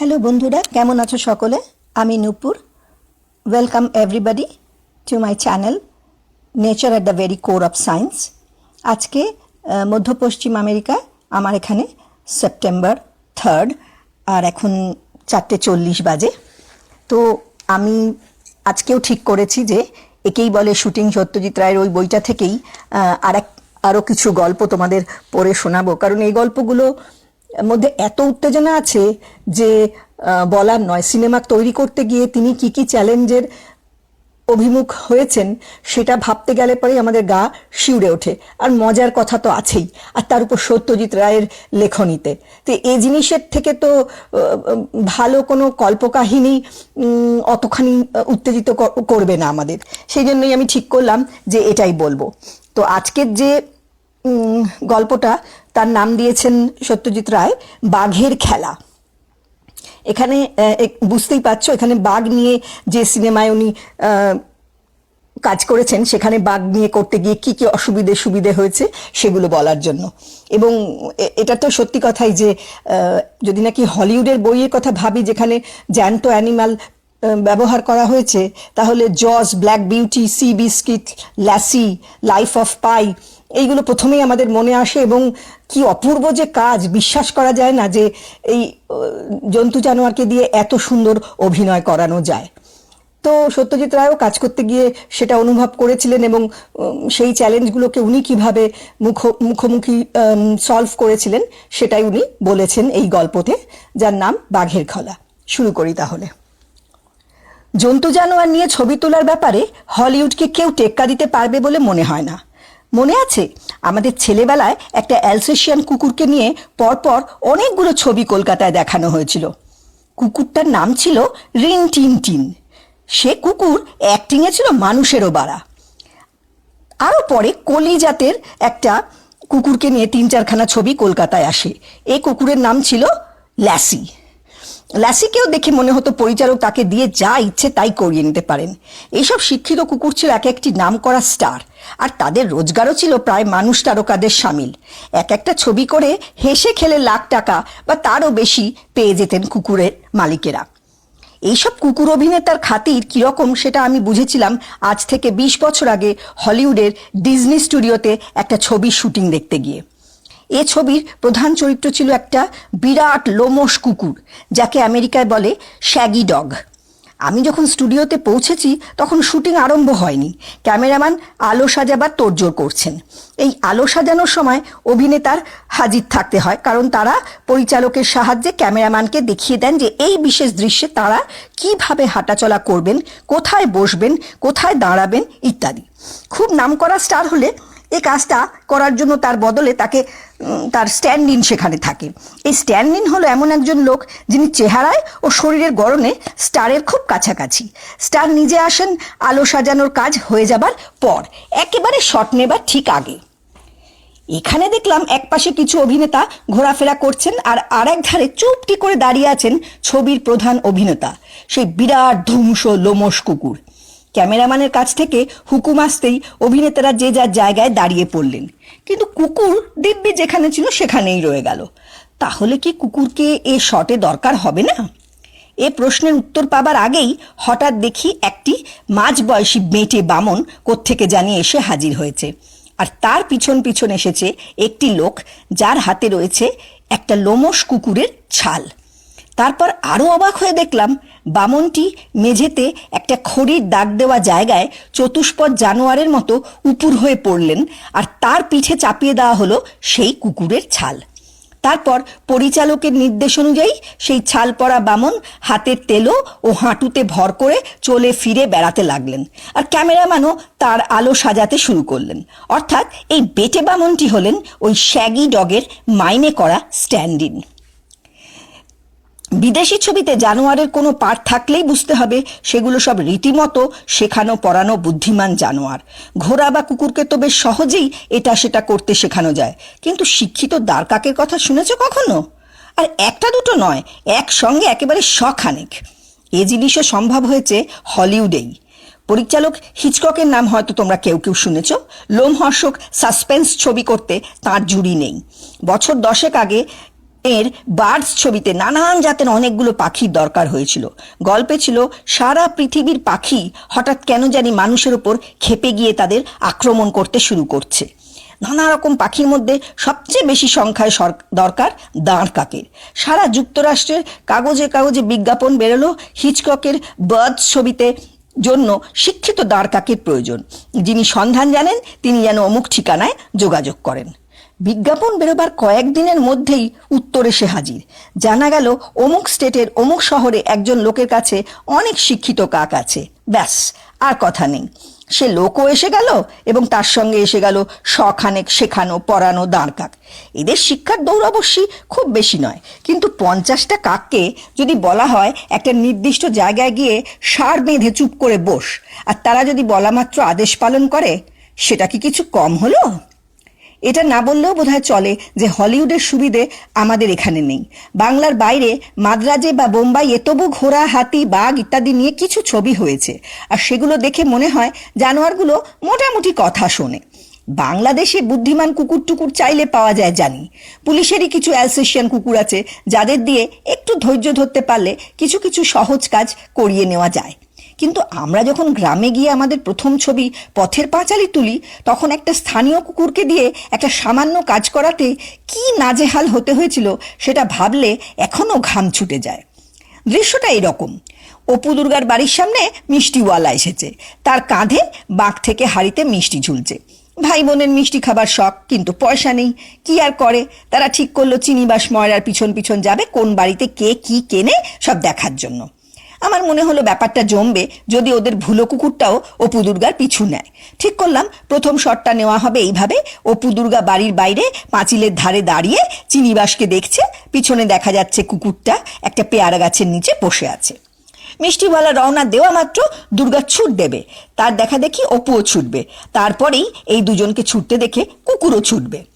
Hello বন্ধুরা, কেমন আছো সকলে? আমি Nupur. Welcome everybody to my channel nature at the very core of science আজকে মধ্য পশ্চিম আমেরিকায় আমার এখানে সেপ্টেম্বর থার্ড আর এখন চারটে চল্লিশ বাজে। তো আমি আজকেও ঠিক করেছি যে, একেই বলে শুটিং সত্যজিৎ রায়ের ওই বইটা থেকেই আর এক আরও কিছু গল্প তোমাদের পড়ে শোনাবো। কারণ এই গল্পগুলো মধ্যে এত উত্তেজনা আছে যে বলার নয়। সিনেমা তৈরি করতে গিয়ে তিনি কি কি চ্যালেঞ্জের অভিমুখ হয়েছেন, সেটা ভাবতে গেলে পরেই আমাদের গা শিউরে ওঠে। আর মজার কথা তো আছেই, আর তার উপর সত্যজিৎ রায়ের লেখনীতে। তো এই জিনিসের থেকে তো ভালো কোনো কল্পকাহিনী অতখানি উত্তেজিত করবে না আমাদের। সেই জন্যই আমি ঠিক করলাম যে এটাই বলব। তো আজকের যে গল্পটা তার নাম দিয়েছেন সত্যজিৎ রায়, বাঘের খেলা। এখানে বুঝতেই পারছ, এখানে বাঘ নিয়ে যে সিনেমায় উনি কাজ করেছেন, সেখানে বাঘ নিয়ে করতে গিয়ে কি কি অসুবিধে সুবিধে হয়েছে সেগুলো বলার জন্য। এবং এটা তো সত্যি কথাই যে যদি নাকি হলিউডের বইয়ের কথা ভাবি, যেখানে জ্যান্টো অ্যানিমাল ব্যবহার করা হয়েছে, তাহলে Jaws black beauty Seabiscuit Lassie life of pi এইগুলো প্রথমেই আমাদের মনে আসে এবং কি অপূর্ব যে কাজ, বিশ্বাস করা যায় না যে এই জন্তু জানোয়ারকে দিয়ে এত সুন্দর অভিনয় করানো যায়। তো সত্যজিৎ রায়ও কাজ করতে গিয়ে সেটা অনুভব করেছিলেন এবং সেই চ্যালেঞ্জগুলোকে উনি কীভাবে মুখ, মুখোমুখি সলভ করেছিলেন, সেটাই উনি বলেছেন এই গল্পতে, যার নাম বাঘের খলা। শুরু করি তাহলে। জন্তু জানোয়ার নিয়ে ছবি তোলার ব্যাপারে হলিউডকে কেউ টেক্কা দিতে পারবে বলে মনে হয় না। মনে আছে, আমাদের ছেলেবেলায় একটা অ্যালসেশিয়ান কুকুরকে নিয়ে পরপর অনেকগুলো ছবি কলকাতায় দেখানো হয়েছিল। কুকুরটার নাম ছিল রিন টিন টিন। সে কুকুর অ্যাক্টিংয়ে ছিল মানুষেরও বাড়া। আরও পরে কলি জাতের একটা কুকুরকে নিয়ে তিন চারখানা ছবি কলকাতায় আসে। এই কুকুরের নাম ছিল ল্যাসি। ল্যাসিকেও দেখে মনে হতো পরিচালক তাকে দিয়ে যা ইচ্ছে তাই করিয়ে নিতে পারেন। এইসব শিক্ষিত কুকুর ছিল এক একটি নাম করা স্টার। আর তাদের রোজগারও ছিল প্রায় মানুষ তারকাদের সামিল। এক একটা ছবি করে হেসে খেলে লাখ টাকা বা তারও বেশি পেয়ে যেতেন কুকুরের মালিকেরা। এইসব কুকুর অভিনেতার খাতির কীরকম সেটা আমি বুঝেছিলাম আজ থেকে বিশ বছর আগে হলিউডের ডিজনি স্টুডিওতে একটা ছবির শুটিং দেখতে গিয়ে। এ ছবির প্রধান চরিত্র ছিল একটা বিরাট লোমশ কুকুর, যাকে আমেরিকায় বলে শ্যাগি ডগ। আমি যখন স্টুডিওতে পৌঁছেছি, তখন শুটিং আরম্ভ হয়নি। ক্যামেরাম্যান আলো সাজাবার তোড়জোড় করছেন। এই আলো সাজানোর সময় অভিনেতার হাজির থাকতে হয়, কারণ তারা পরিচালকের সাহায্যে ক্যামেরাম্যানকে দেখিয়ে দেন যে এই বিশেষ দৃশ্যে তারা কীভাবে হাঁটাচলা করবেন, কোথায় বসবেন, কোথায় দাঁড়াবেন, ইত্যাদি। খুব নামকরা স্টার হলে এ কাজটা করার জন্য তার বদলে তাকে তার স্ট্যান্ড ইন সেখানে থাকে। এই স্ট্যান্ড ইন হলো এমন একজন লোক যিনি চেহারায় ও শরীরের গড়নে স্টারের খুব কাছাকাছি। স্টার নিজে আসেন, আলো সাজানোর কাজ হয়ে যাবার পর, একেবারে শট নেবার ঠিক আগে। এখানে দেখলাম একপাশে কিছু অভিনেতা ঘোরাফেরা করছেন আর আরেক ধারে চুপটি করে দাঁড়িয়ে আছেন ছবির প্রধান অভিনেতা, সেই বিরাট ধুমস, লোমস কুকুর। ক্যামেরাম্যানের কাছ থেকে হুকুম আসতেই অভিনেতারা যে যার জায়গায় দাঁড়িয়ে পড়লেন। কিন্তু কুকুর দিব্যি যেখানে ছিল সেখানেই রয়ে গেল। তাহলে কি কুকুরকে এ শটে দরকার হবে না? এ প্রশ্নের উত্তর পাবার আগেই হঠাৎ দেখি একটি মাঝবয়সী বেঁটে বামন কোত্থেকে জানিয়ে এসে হাজির হয়েছে। আর তার পিছন পিছন এসেছে একটি লোক যার হাতে রয়েছে একটা লোমস কুকুরের ছাল। তারপর আরও অবাক হয়ে দেখলাম, বামনটি মেঝেতে একটা খড়ির দাগ দেওয়া জায়গায় চতুষ্পদ জানোয়ারের মতো উপুর হয়ে পড়লেন আর তার পিঠে চাপিয়ে দেওয়া হলো সেই কুকুরের ছাল। তারপর পরিচালকের নির্দেশ অনুযায়ী সেই ছাল পরা বামন হাতের তেলো ও হাঁটুতে ভর করে চলে ফিরে বেড়াতে লাগলেন আর ক্যামেরাম্যানও তার আলো সাজাতে শুরু করলেন। অর্থাৎ এই বেটে বামনটি হলেন ওই শ্যাগি ডগের মাইনে করা স্ট্যান্ড ইন বিদেশি ছবিতে জানোয়ারের কোনো পার্ট থাকলেই বুঝতে হবে সেগুলো সব রীতিমতো শেখানো, পড়ানো বুদ্ধিমান জানোয়ার। ঘোড়া বা কুকুরকে তো বেশ সহজেই এটা সেটা করতে শেখানো যায়। কিন্তু শিক্ষিত দ্বারকাকের কথা শুনেছ কখনো? আর একটা দুটো নয়, একসঙ্গে একেবারে শখানেক। এ জিনিসও সম্ভব হয়েছে হলিউডেই। পরিচালক হিচককের নাম হয়তো তোমরা কেউ কেউ শুনেছ। লোমহর্ষক সাসপেন্স ছবি করতে তার জুড়ি নেই। বছর দশেক আগে এর বার্ডস ছবিতে নানান জাতের অনেকগুলো পাখির দরকার হয়েছিল। গল্পে ছিল, সারা পৃথিবীর পাখি হঠাৎ কেন জানি মানুষের ওপর খেপে গিয়ে তাদের আক্রমণ করতে শুরু করছে। নানা রকম পাখির মধ্যে সবচেয়ে বেশি সংখ্যায় দরকার দাঁড় কাকের। সারা যুক্তরাষ্ট্রের কাগজে কাগজে বিজ্ঞাপন বেরোলো হিচককের বার্ড ছবিতে জন্য শিক্ষিত দাঁড় কাকের প্রয়োজন। যিনি সন্ধান জানেন, তিনি যেন অমুক ঠিকানায় যোগাযোগ করেন। বিজ্ঞাপন বেরোবার কয়েকদিনের মধ্যেই উত্তর এসে হাজির। জানা গেল, অমুক স্টেটের অমুক শহরে একজন লোকের কাছে অনেক শিক্ষিত কাক আছে। ব্যাস, আর কথা নেই। সে লোকও এসে গেল এবং তার সঙ্গে এসে গেল শখানেক শেখানো, পড়ানো দাঁড় কাক। এদের শিক্ষার দৌড় অবশ্যই খুব বেশি নয়, কিন্তু পঞ্চাশটা কাককে যদি বলা হয়, একটা নির্দিষ্ট জায়গায় গিয়ে সার বেঁধে চুপ করে বস। আর তারা যদি বলা মাত্র আদেশ পালন করে, সেটা কি কিছু কম হলো? এটা না বললেও বোধহয় চলে যে হলিউডের সুবিধে আমাদের এখানে নেই। বাংলার বাইরে মাদ্রাজে বা বোম্বাইয়ে তবু ঘোড়া, হাতি, বাঘ ইত্যাদি নিয়ে কিছু ছবি হয়েছে। আর সেগুলো দেখে মনে হয় জানোয়ারগুলো মোটামুটি কথা শোনে। বাংলাদেশে বুদ্ধিমান কুকুর টুকুর চাইলে পাওয়া যায় জানি। পুলিশেরই কিছু অ্যালসেশিয়ান কুকুর আছে, যাদের দিয়ে একটু ধৈর্য ধরতে পারলে কিছু কিছু সহজ কাজ করিয়ে নেওয়া যায়। কিন্তু আমরা যখন গ্রামে গিয়ে আমাদের প্রথম ছবি পথের পাঁচালি তুলি, তখন একটা স্থানীয় কুকুরকে দিয়ে একটা সামান্য কাজ করাতে কি নাজেহাল হতে হয়েছিল সেটা ভাবলে এখনও ঘাম ছুটে যায়। দৃশ্যটা এরকম। অপু দুর্গার বাড়ির সামনে মিষ্টিওয়ালা এসেছে। তার কাঁধে বাঁক থেকে হাড়িতে মিষ্টি ঝুলছে। ভাই বোনের মিষ্টি খাবার শখ, কিন্তু পয়সা নেই। কি আর করে? তারা ঠিক করল, চিনিবাস ময়রার পিছন পিছন যাবে, কোন বাড়িতে কে কি কেনে সব দেখার জন্য। আমার মনে হলো ব্যাপারটা জমবে যদি ওদের ভুলো কুকুরটাও অপু দুর্গার পিছু নেয়। ঠিক করলাম, প্রথম শটটা নেওয়া হবে এইভাবে। অপু দুর্গা বাড়ির বাইরে পাঁচিলের ধারে দাঁড়িয়ে চিনিবাসকে দেখছে, পিছনে দেখা যাচ্ছে কুকুরটা একটা পেয়ারা গাছের নিচে বসে আছে। মিষ্টিওয়ালা রওনা দেওয়া মাত্র দুর্গা ছুট দেবে, তার দেখা দেখি অপুও ছুটবে। তারপরেই এই দুজনকে ছুটতে দেখে কুকুরও ছুটবে।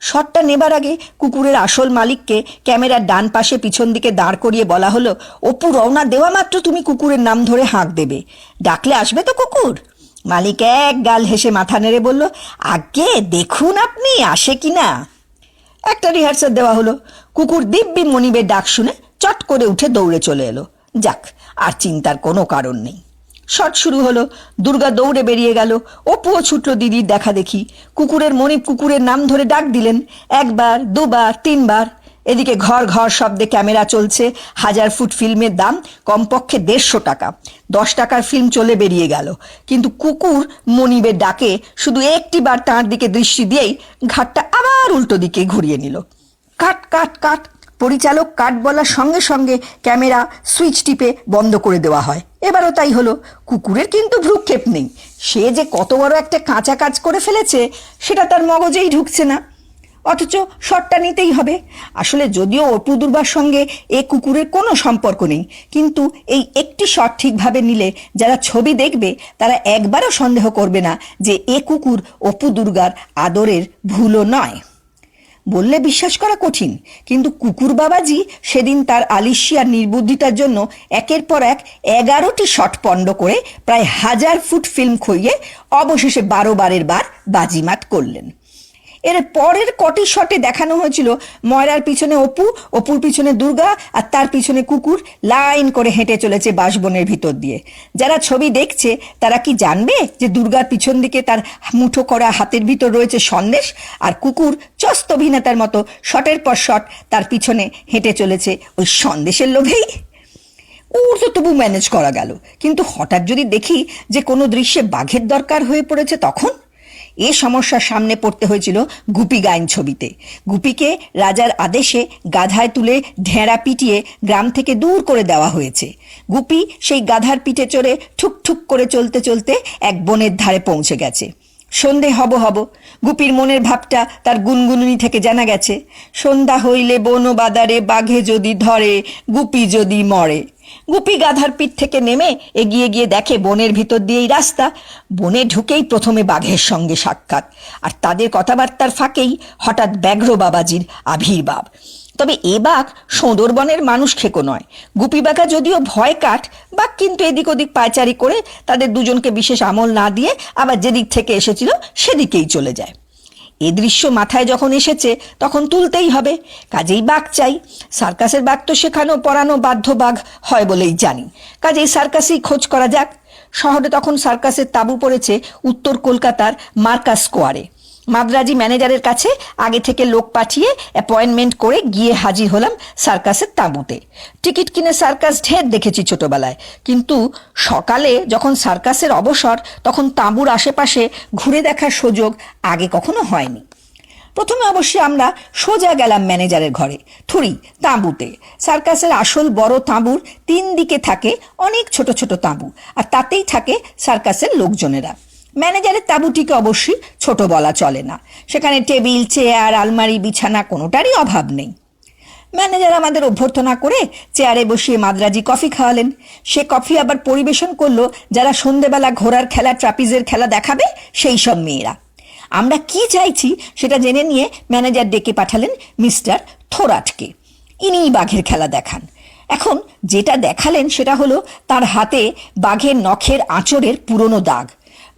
শটটা নেবার আগে কুকুরের আসল মালিককে ক্যামেরার ডান পাশে পিছন দিকে দাঁড় করিয়ে বলা হলো, অপু, রওনা দেওয়া মাত্র তুমি কুকুরের নাম ধরে হাঁক দেবে। ডাকলে আসবে তো কুকুর? মালিক এক গাল হেসে মাথা নেড়ে বলল আগে দেখুন আপনি, আসে কি না? একটা রিহার্সাল দেওয়া হলো। কুকুর দিব্যি মনিবের ডাক শুনে চট করে উঠে দৌড়ে চলে এলো। যাক, আর চিন্তার কোনো কারণ নেই। শট শুরু হলো। দুর্গা দৌড়ে বেরিয়ে গেল। অপুও ছুটলো দিদির দেখা দেখি। কুকুরের মনিব কুকুরের নাম ধরে ডাক দিলেন। একবার, দুবার, তিনবার। এদিকে ঘর ঘর শব্দে ক্যামেরা চলছে। হাজার ফুট ফিল্মের দাম কমপক্ষে দেড়শো টাকা। দশ টাকার ফিল্ম চলে বেরিয়ে গেল। কিন্তু কুকুর মনিবের ডাকে শুধু একটি বার তাঁর দিকে দৃষ্টি দিয়েই ঘাটটা আবার উল্টো দিকে ঘুরিয়ে নিল। কাট কাট কাট। পরিচালক কাট বলার সঙ্গে সঙ্গে ক্যামেরা সুইচ টিপে বন্ধ করে দেওয়া হয়। এবারও তাই হলো। কুকুরের কিন্তু ভ্রুক্ষেপ নেই। সে যে কত বড় একটা কাঁচা কাজ করে ফেলেছে, সেটা তার মগজেই ঢুকছে না। অথচ শটটা নিতেই হবে। আসলে যদিও অপু দুর্বার সঙ্গে এ কুকুরের কোনো সম্পর্ক নেই, কিন্তু এই একটি শট ঠিকভাবে নিলে যারা ছবি দেখবে, তারা একবারও সন্দেহ করবে না যে এ কুকুর অপু দুর্গার আদরের ভুলও নয়। বললে বিশ্বাস করা কঠিন, কিন্তু কুকুর বাবাজি সেদিন তার আলিশিয়ার নির্বুদ্ধিতার জন্য একের পর এক এগারোটি শট পণ্ড করে প্রায় হাজার ফুট ফিল্ম খইয়ে অবশেষে বারো বারের বার বাজিমাত করলেন। এর পরের কটি শটে দেখানো হয়েছিল। ময়রার পিছনে অপু, অপুর পিছনে দুর্গা আর তার পিছনে কুকুর। লাইন করে হেঁটে চলেছে বাঁশবনের ভিতর দিয়ে। যারা ছবি দেখছে, তারা কি জানবে যে দুর্গার পিছন দিকে তার মুঠো করা হাতের ভিতর রয়েছে সন্দেশ? আর কুকুর চস্ত অভিনেতার মতো শটের পর শট তার পিছনে হেঁটে চলেছে ওই সন্দেশের লোভেই। ওর তো তবু ম্যানেজ করা গেল। কিন্তু হঠাৎ যদি দেখি যে কোনো দৃশ্যে বাঘের দরকার হয়ে পড়েছে তখন? এ সমস্যার সামনে পড়তে হয়েছিল গুপি গাইন ছবিতে। গুপিকে রাজার আদেশে গাধায় তুলে ঢেঁড়া পিটিয়ে গ্রাম থেকে দূর করে দেওয়া হয়েছে। গুপি সেই গাধার পিঠে চড়ে ঠুক ঠুক করে চলতে চলতে এক বনের ধারে পৌঁছে গেছে। সন্ধে হব হব, গুপির মনের ভাবটা তার গুনগুনুনি থেকে জানা গেছে। সন্ধ্যা হইলে বন বাদারে বাঘে যদি ধরে, গুপি যদি মরে। গুপি গাধার পিঠ থেকে নেমে এগিয়ে গিয়ে দেখে বনের ভিতর দিয়েই রাস্তা। বনে ঢুকেই প্রথমে বাঘের সঙ্গে সাক্ষাৎ। আর তাদের কথাবার্তার ফাঁকেই হঠাৎ ব্যাঘ্র বাবাজির আবির্ভাব। তবে এ বাঘ সোঁদরবনের মানুষ খেকো নয়। গুপি বাঘা যদিও ভয় কাঠ, বাঘ কিন্তু এদিক ওদিক পায়চারি করে তাদের দুজনকে বিশেষ আমল না দিয়ে আবার যেদিক থেকে এসেছিল সেদিকেই চলে যায়। এ দৃশ্য মাথায় যখন এসেছে, তখন তুলতেই হবে। কাজেই বাঘ চাই। সার্কাসের বাঘ তো শেখানো, পড়ানো বাধ্য বাঘ হয় বলেই জানি। কাজেই সার্কাসেই খোঁজ করা যাক। শহরে তখন সার্কাসের তাঁবু পড়েছে উত্তর কলকাতার মার্কাস স্কোয়ারে। মাদ্রাজি ম্যানেজারের কাছে আগে থেকে লোক পাঠিয়ে অ্যাপয়েন্টমেন্ট করে গিয়ে হাজির হলাম সার্কাসের তাঁবুতে। টিকিট কিনে সার্কাস ঢের দেখেছি ছোটবেলায়। কিন্তু সকালে যখন সার্কাসের অবসর, তখন তাঁবুর আশেপাশে ঘুরে দেখার সুযোগ আগে কখনো হয়নি। প্রথমে অবশ্যই আমরা সোজা গেলাম ম্যানেজারের ঘরে, থুরি, তাঁবুতে। সার্কাসের আসল বড় তাঁবুর তিন দিকে থাকে অনেক ছোট ছোট তাঁবু, আর তাতেই থাকে সার্কাসের লোকজনেরা। ম্যানেজারের তাঁবুটিকে অবশ্যই ছোট বলা চলে না। সেখানে টেবিল, চেয়ার, আলমারি, বিছানা কোনোটারই অভাব নেই। ম্যানেজার আমাদের অভ্যর্থনা করে চেয়ারে বসিয়ে মাদ্রাজি কফি খাওয়ালেন। সে কফি আবার পরিবেশন করল যারা সন্ধেবেলা ঘোড়ার খেলা, ট্রাপিজের খেলা দেখাবে সেই সব মেয়েরা। আমরা কি চাইছি সেটা জেনে নিয়ে ম্যানেজার ডেকে পাঠালেন মিস্টার থোরাটকে। ইনিই বাঘের খেলা দেখান। এখন যেটা দেখালেন সেটা হলো তার হাতে বাঘের নখের আঁচড়ের পুরনো দাগ।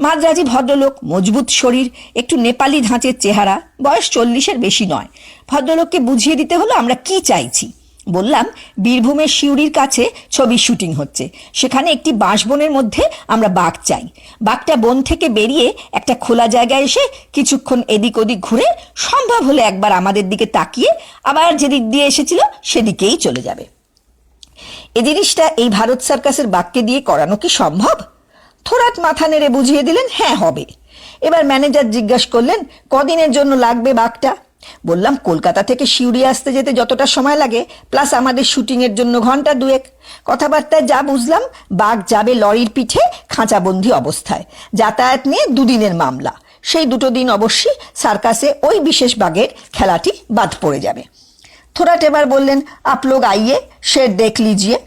মাদ্রাজি ভদ্রলোক মজবুত শরীর, একটু নেপালি ধাঁচের চেহারা, বয়স চল্লিশের বেশি নয়। ভদ্রলোককে বুঝিয়ে দিতে হলো আমরা কি চাইছি। বললাম, বীরভূমের শিউরির কাছে ছবির শুটিং হচ্ছে। সেখানে একটি বাঁশবনের মধ্যে আমরা বাঘ চাই। বাঘটা বন থেকে বেরিয়ে একটা খোলা জায়গায় এসে কিছুক্ষণ এদিক ওদিক ঘুরে সম্ভব হলে একবার আমাদের দিকে তাকিয়ে আবার যেদিক দিয়ে এসেছিল সেদিকেই চলে যাবে। এ জিনিসটা এই ভারত সার্কাসের বাঘকে দিয়ে করানো কি সম্ভব? থোরাত মাথা নেড়ে বুঝিয়ে দিলেন হ্যাঁ হবে। এবার ম্যানেজার জিজ্ঞাসা করলেন, কদিনের জন্য লাগবে বাঘটা? বললাম, কলকাতা থেকে শিউরি আসতে যেতে যতটা সময় লাগে, প্লাস আমাদের শুটিংয়ের জন্য ঘণ্টা দুয়েক। কথাবার্তায় যা বুঝলাম, বাঘ যাবে লরির পিঠে খাঁচাবন্দি অবস্থায়, যাতায়াত নিয়ে দুদিনের মামলা। সেই দুটো দিন অবশ্যই সার্কাসে ওই বিশেষ বাঘের খেলাটি বাদ পড়ে যাবে। থোরাট এবার বললেন, আপ লোক আইয়ে, সে দেখ লিজিয়ে।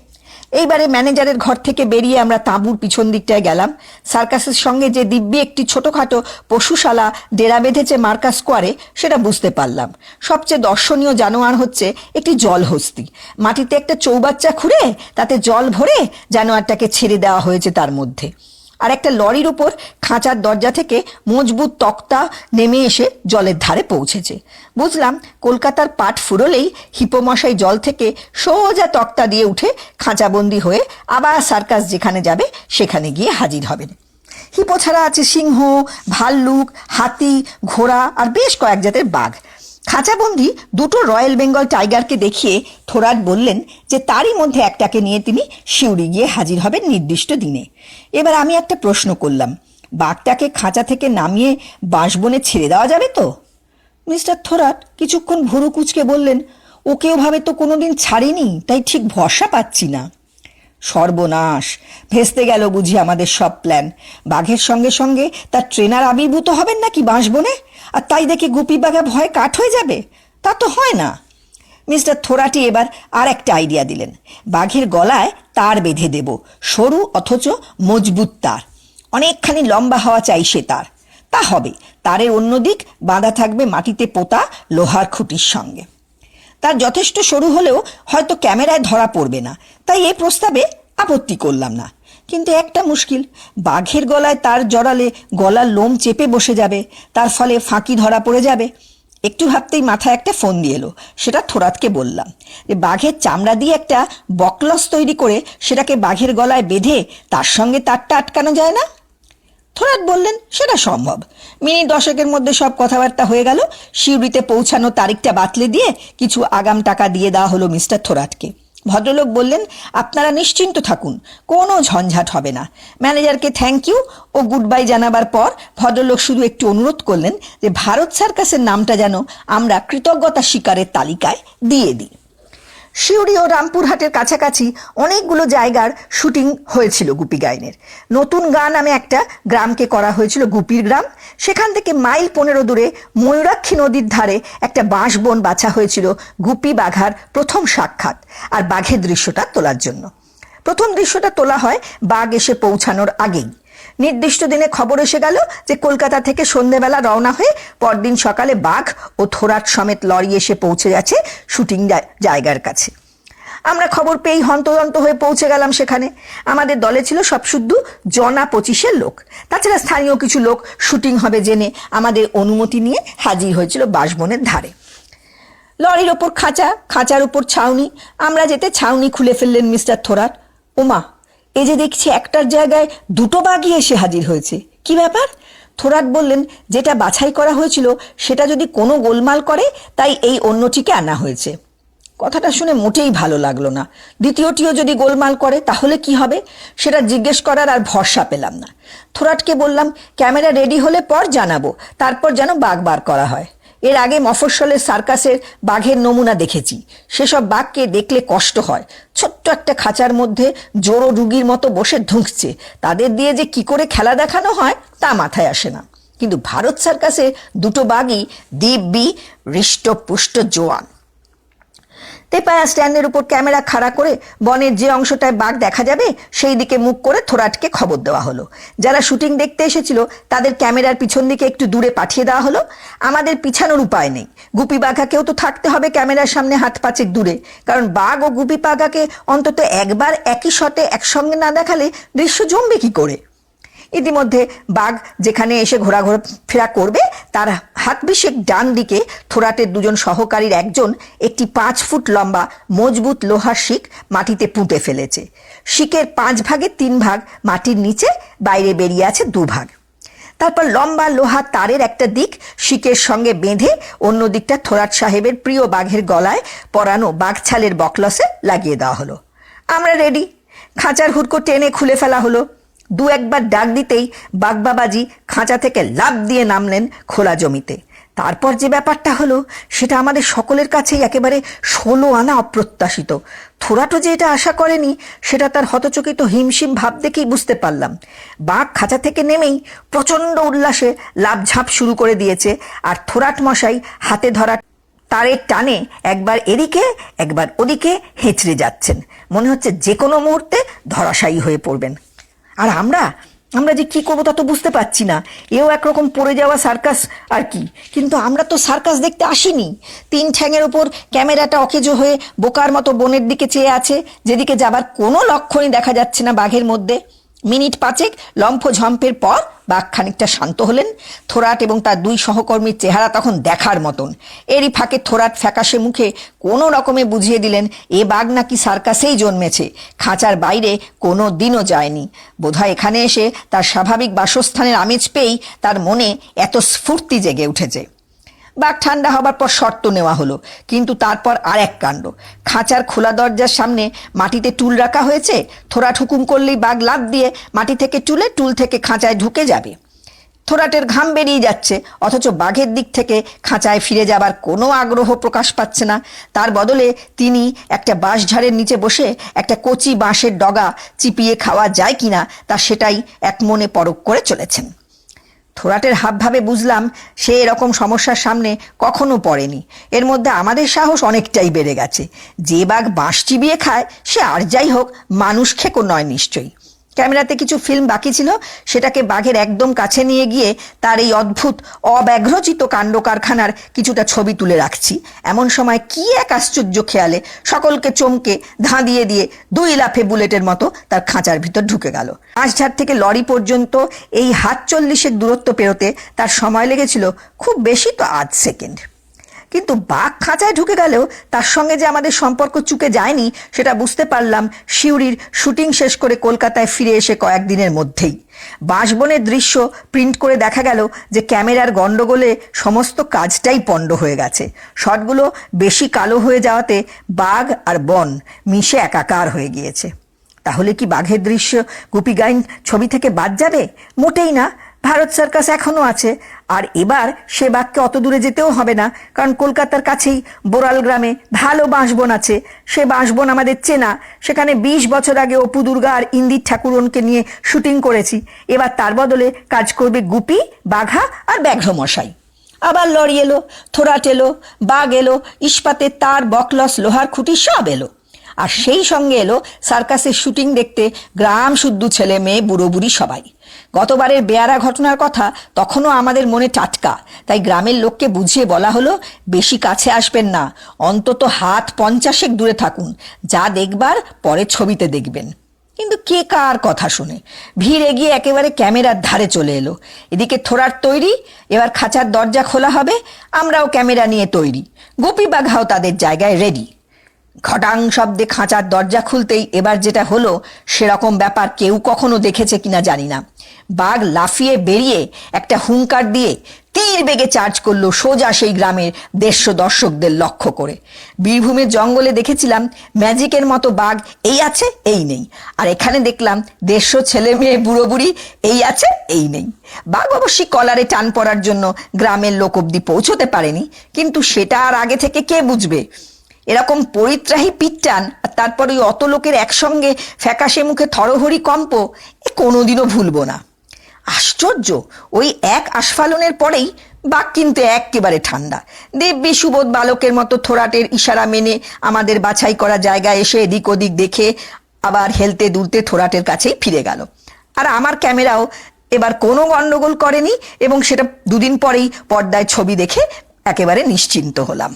এইবারে ম্যানেজারের ঘর থেকে বেরিয়ে আমরা তাঁবুর পিছন দিকটায় গেলাম। সার্কাসের সঙ্গে যে দিব্যি একটি ছোটখাটো পশুশালা ডেরা বেঁধেছে মার্কাস স্কোয়ারে, সেটা বুঝতে পারলাম। সবচেয়ে দর্শনীয় জানোয়ার হচ্ছে একটি জলহস্তি। মাটিতে একটা চৌবাচ্চা খুঁড়ে, তাতে জল ভরে জানোয়ারটাকে ছেড়ে দেওয়া হয়েছে তার মধ্যে। আর একটা লরির উপর খাঁচার দরজা থেকে মজবুত তক্তা নেমে এসে জলের ধারে পৌঁছেছে। বুঝলাম কলকাতার পাট ফুরলেই হিপোমশাই জল থেকে সোজা তক্তা দিয়ে উঠে খাঁচাবন্দি হয়ে আবার সার্কাস যেখানে যাবে সেখানে গিয়ে হাজির হবেন। হিপো ছাড়া আছে সিংহ, ভাল্লুক, হাতি, ঘোড়া আর বেশ কয়েক জাতের বাঘ। খাঁচাবন্দি দুটো রয়্যাল বেঙ্গল টাইগারকে দেখিয়ে থোরাট বললেন যে তারই মধ্যে একটাকে নিয়ে তিনি শিউরি গিয়ে হাজির হবেন নির্দিষ্ট দিনে। এবার আমি একটা প্রশ্ন করলাম, বাঘটাকে খাঁচা থেকে নামিয়ে বাঁশবনে ছেড়ে দেওয়া যাবে তো? মিস্টার থোরাট কিছুক্ষণ ভুরু কুচকে বললেন ওকে ওভাবে তো কোনোদিন ছাড়িনি, তাই ঠিক ভরসা পাচ্ছি না। সর্বনাশ। ভেস্তে গেল বুঝি আমাদের সব প্ল্যান বাঘের সঙ্গে সঙ্গে তার ট্রেনার আবির্ভূত হবেন নাকি বাঁশবনে? আর তাই দেখে গুপি বাঘা ভয় কাঠ হয়ে যাবে? তা তো হয় না। মিস্টার থোরাটি এবার আর একটা আইডিয়া দিলেন। বাঘের গলায় তার বেঁধে দেব, সরু অথচ মজবুত তার। অনেকখানি লম্বা হওয়া চাই সে তার। তা হবে, তারের অন্য দিক বাঁধা থাকবে মাটিতে পোতা লোহার খুঁটির সঙ্গে। তার যথেষ্ট সরু হলেও হয়তো ক্যামেরায় ধরা পড়বে না। তাই এই প্রস্তাবে আপত্তি করলাম না। কিন্তু একটা মুশকিল, বাঘের গলায় তার জড়ালে গলার লোম চেপে বসে যাবে, তার ফলে ফাঁকি ধরা পড়ে যাবে। একটু ভাবতেই মাথায় একটা ফোন দিয়ে এলো, সেটা থোরাতকে বললাম যে, বাঘের চামড়া দিয়ে একটা বকলস তৈরি করে সেটাকে বাঘের গলায় বেঁধে তার সঙ্গে তারটা আটকানো যায় না? থোরাট বললেন, সেটা সম্ভব। মিনিট দশকের মধ্যে সব কথাবার্তা হয়ে গেল। শিউরিতে পৌঁছানো তারিখটা বাতলে দিয়ে কিছু আগাম টাকা দিয়ে দেওয়া হলো মিস্টার থোরাটকে ভদ্রলোক বললেন, আপনারা নিশ্চিন্ত থাকুন, কোনো ঝঞ্ঝাট হবে না। ম্যানেজারকে থ্যাংক ইউ ও গুড বাই জানাবার পর ভদ্রলোক শুধু একটু অনুরোধ করলেন যে ভারত সার্কাসের নামটা যেন আমরা কৃতজ্ঞতা স্বীকারের তালিকায় দিয়ে দিই। শিউরি ও রামপুরহাটের কাছাকাছি অনেকগুলো জায়গার শুটিং হয়েছিল গুপি গাইনের। নতুন গান নামে একটা গ্রামকে করা হয়েছিল গুপির গ্রাম। সেখান থেকে মাইল পনেরো দূরে ময়ূরাক্ষী নদীর ধারে একটা বাঁশবন বাছা হয়েছিল গুপি বাঘার প্রথম সাক্ষাৎ আর বাঘের দৃশ্যটা তোলার জন্য। প্রথম দৃশ্যটা তোলা হয় বাঘ এসে পৌঁছানোর আগেই। নির্দিষ্ট দিনে খবর এসে গেল যে কলকাতা থেকে সন্ধেবেলা রওনা হয়ে পরদিন সকালে বাঘ ও থোরাট সমেত লরি এসে পৌঁছে গেছে শুটিং জায়গার কাছে। আমরা খবর পেয়েই হন্তদন্ত হয়ে পৌঁছে গেলাম সেখানে। আমাদের দলে ছিল সব শুদ্ধ জনা পঁচিশের লোক। তাছাড়া স্থানীয় কিছু লোক শুটিং হবে জেনে আমাদের অনুমতি নিয়ে হাজির হয়েছিল বাসবনের ধারে। লরির ওপর খাঁচা, খাঁচার উপর ছাউনি। আমরা যেতে ছাউনি খুলে ফেললেন মিস্টার থোরাট ওমা এই যে দেখছি একটার জায়গায় দুটো বাঘই এসে হাজির হয়েছে। কি ব্যাপার? থোরাট বললেন, যেটা বাছাই করা হয়েছিল, সেটা যদি কোনো গোলমাল করে, তাই এই অন্যটিকে আনা হয়েছে। কথাটা শুনে মোটেই ভালো লাগল না। দ্বিতীয়টিও যদি গোলমাল করে, তাহলে কি হবে? সেটা জিজ্ঞেস করার আর ভরসা পেলাম না। থোরাটকে বললাম, ক্যামেরা রেডি হলে পর জানাব। তারপর যেন বাঘ বার করা হয়। এর আগে মফস্বলের সার্কাসের বাঘের নমুনা দেখেছি। সেসব বাঘকে দেখলে কষ্ট হয়। ছোট্ট একটা খাঁচার মধ্যে জোরো রুগীর মতো বসে ধুঁকছে তাদের দিয়ে যে কি করে খেলা দেখানো হয়, তা মাথায় আসে না। কিন্তু ভারত সার্কাসে দুটো বাঘই দিব্যি হৃষ্টপুষ্ট জোয়ান। তেপায়া স্ট্যান্ডের উপর ক্যামেরা খাড়া করে বনের যে অংশটায় বাঘ দেখা যাবে, সেই দিকে মুখ করে থোরাটকে খবর দেওয়া হলো। যারা শুটিং দেখতে এসেছিল, তাদের ক্যামেরার পিছন দিকে একটু দূরে পাঠিয়ে দেওয়া হলো। আমাদের পিছানোর উপায় নেই। গুপি বাঘাকেও তো থাকতে হবে ক্যামেরার সামনে হাত পাঁচেক দূরে। কারণ বাঘ ও গুপি বাঘাকে অন্তত একবার একই শটে একসঙ্গে না দেখালে দৃশ্য জমবে কি করে? ইতিমধ্যে বাঘ যেখানে এসে ঘোরাঘোরা ফেরা করবে, তার হাত বিশেক ডান দিকে থোরাটের দুজন সহকারীর একজন একটি পাঁচ ফুট লম্বা, মজবুত লোহার শিক মাটিতে পুঁতে ফেলেছে। শিকের পাঁচ ভাগের তিন ভাগ মাটির নিচে, বাইরে বেরিয়ে আছে দু ভাগ। তারপর লম্বা লোহা তারের একটা দিক শিকের সঙ্গে বেঁধে অন্য দিকটা থোরাট সাহেবের প্রিয় বাঘের গলায় পরানো বাঘছালের বকলসে লাগিয়ে দেওয়া হলো। আমরা রেডি খাঁচার হুড়কো টেনে খুলে ফেলা হলো। দু একবার ডাক দিতেই বাগবাবাজি খাঁচা থেকে লাভ দিয়ে নামলেন খোলা জমিতে। তারপর যে ব্যাপারটা হলো, সেটা আমাদের সকলের কাছেই একেবারে ষোলো আনা অপ্রত্যাশিত। থোরাটো যে এটা আশা করেনি, সেটা তার হতচকিত হিমশিম ভাব দেখেই বুঝতে পারলাম। বাঘ খাঁচা থেকে নেমেই প্রচণ্ড উল্লাসে লাভঝাঁপ শুরু করে দিয়েছে আর থোরাট মশাই হাতে ধরা তারের টানে একবার এদিকে, একবার ওদিকে হেঁচড়ে যাচ্ছেন। মনে হচ্ছে যে কোনো মুহূর্তে ধরাশায়ী হয়ে পড়বেন। আর আমরা? আমরা যে কি করব তা তো বুঝতে পারছি না। এও একরকম পড়ে যাওয়া সার্কাস আর কি। কিন্তু আমরা তো সার্কাস দেখতে আসিনি। তিন ঠ্যাঙের ওপর ক্যামেরাটা অকেজো হয়ে বোকার মতো বনের দিকে চেয়ে আছে। যেদিকে যাবার কোনো লক্ষণই দেখা যাচ্ছে না বাঘের মধ্যে। মিনিট পাঁচেক লম্ফ ঝম্পের পর বাঘ খানিকটা শান্ত হলেন। থোরাট এবং তার দুই সহকর্মীর চেহারা তখন দেখার মতন। এরই ফাঁকে থোরাট ফ্যাকাশে মুখে কোনো রকমে বুঝিয়ে দিলেন, এ বাঘ নাকি সার্কাসেই জন্মেছে। খাঁচার বাইরে কোনো দিনও যায়নি। বোধহয় এখানে এসে তার স্বাভাবিক বাসস্থানের আমেজ পেয়েই তার মনে এত স্ফূর্তি জেগে উঠেছে। বাঘ ঠান্ডা হবার পর শর্ত নেওয়া হলো। কিন্তু তারপর আর এক কাণ্ড। খাঁচার খোলা দরজার সামনে মাটিতে টুল রাখা হয়েছে। থোড়াট হুকুম করলেই বাঘ লাভ দিয়ে মাটি থেকে টুলে টুল থেকে খাঁচায় ঢুকে যাবে। থোরাটের ঘাম বেরিয়ে যাচ্ছে, অথচ বাঘের দিক থেকে খাঁচায় ফিরে যাবার কোনো আগ্রহ প্রকাশ পাচ্ছে না। তার বদলে তিনি একটা বাঁশঝাড়ের নিচে বসে একটা কচি বাঁশের ডগা চিপিয়ে খাওয়া যায় কিনা তা সেটাই এক মনে পরক করে চলেছেন। থোরাটের হাবভাবে বুঝলাম সে এরকম সমস্যার সামনে কখনো পড়েনি। এর মধ্যে আমাদের সাহস অনেকটাই বেড়ে গেছে। যে বাঘ বাঁশ চিবিয়ে খায়, সে আর যাই হোক, মানুষ খেকো নয় নিশ্চয়ই। ক্যামেরাতে কিছু ফিল্ম বাকি ছিল, সেটাকে বাঘের একদম কাছে নিয়ে গিয়ে তার এই অদ্ভুত, অব্যাঘ্রচিত কাণ্ড কারখানার কিছুটা ছবি তুলে রাখছি। এমন সময় কি এক আশ্চর্য খেয়ালে সকলকে চমকে ধাঁধিয়ে দিয়ে দুই লাফে বুলেটের মতো তার খাঁচার ভিতর ঢুকে গেল। আঁশঝাড় থেকে লরি পর্যন্ত এই হাত চল্লিশের দূরত্ব পেরোতে তার সময় লেগেছিল খুব বেশি তো আধ সেকেন্ড। কিন্তু বাঘ খাঁচায় ঢুকে গেলেও তার সঙ্গে যে আমাদের সম্পর্ক চুকে যায়নি, সেটা বুঝতে পারলাম শিউরির শুটিং শেষ করে কলকাতায় ফিরে এসে কয়েকদিনের মধ্যেই। বাঁশবনের দৃশ্য প্রিন্ট করে দেখা গেল যে ক্যামেরার গন্ডগোলে সমস্ত কাজটাই পণ্ড হয়ে গেছে। শটগুলো বেশি কালো হয়ে যাওয়াতে বাঘ আর বন মিশে একাকার হয়ে গিয়েছে। তাহলে কি বাঘের দৃশ্য গুপি গাইন ছবি থেকে বাদ যাবে? মোটেই না। ভারত সার্কাস এখনও আছে। আর এবার সে বাঘকে অত দূরে যেতেও হবে না, কারণ কলকাতার কাছেই বোরাল গ্রামে ভালো বাঁশবন আছে। সে বাঁশবন আমাদের চেনা। সেখানে বিশ বছর আগে অপু দুর্গা আর ইন্দির ঠাকুরনকে নিয়ে শুটিং করেছি। এবার তার বদলে কাজ করবে গুপি, বাঘা আর ব্যাঘ্রমশাই। আবার লরি এলো, থোরাট এলো, বাঘ এলো, ইস্পাতের তার, বকলস, লোহার খুঁটি, সব এলো। আর সেই সঙ্গে এলো সার্কাসের শুটিং দেখতে গ্রাম শুদ্ধ ছেলে, মেয়ে, বুড়ো, বুড়ি সবাই। গতবারের বেয়ারা ঘটনার কথা তখনও আমাদের মনে টাটকা। তাই গ্রামের লোককে বুঝিয়ে বলা হলো, বেশি কাছে আসবেন না, অন্তত হাত পঞ্চাশেক দূরে থাকুন, যা দেখবার পরে ছবিতে দেখবেন। কিন্তু কে কার কথা শুনে? ভিড় এগিয়ে একেবারে ক্যামেরার ধারে চলে এলো। এদিকে থোড়ার তৈরি, এবার খাঁচার দরজা খোলা হবে, আমরাও ক্যামেরা নিয়ে তৈরি। গোপী বাঘাও তাদের জায়গায় রেডি ঘটাং শব্দে খাঁচার দরজা খুলতেই এবার যেটা হলো, সেরকম ব্যাপার কেউ কখনো দেখেছে কিনা জানি না। বাঘ লাফিয়ে বেরিয়ে একটা হুঙ্কার দিয়ে তীর বেগে চার্জ করল সোজা সেই গ্রামের দেড়শো দর্শকদের লক্ষ্য করে। বীরভূমের জঙ্গলে দেখেছিলাম, ম্যাজিকের মতো বাঘ এই আছে, এই নেই। আর এখানে দেখলাম, দেড়শো ছেলে মেয়ে বুড়ো বুড়ি এই আছে, এই নেই। বাঘ অবশ্যই কলারে টান পড়ার জন্য গ্রামের লোক অব্দি পৌঁছতে পারেনি, কিন্তু সেটা আর আগে থেকে কে বুঝবে? এরকম পরিত্রাহী পিটটান আর তারপর ওই অত লোকের একসঙ্গে ফ্যাকাশে মুখে থরহরি কম্প, এ কোনোদিনও ভুলবো না। আশ্চর্য, ওই এক আস্ফালনের পরেই বাঘ কিন্তু একেবারে ঠান্ডা। দেব্যি সুবোধ বালকের মতো থোরাটের ইশারা মেনে আমাদের বাছাই করা জায়গায় এসে এদিক ওদিক দেখে আবার হেলতে দুলতে থোরাটের কাছেই ফিরে গেল। আর আমার ক্যামেরাও এবার কোনো গণ্ডগোল করেনি এবং সেটা দুদিন পরেই পর্দায় ছবি দেখে একেবারে নিশ্চিন্ত হলাম।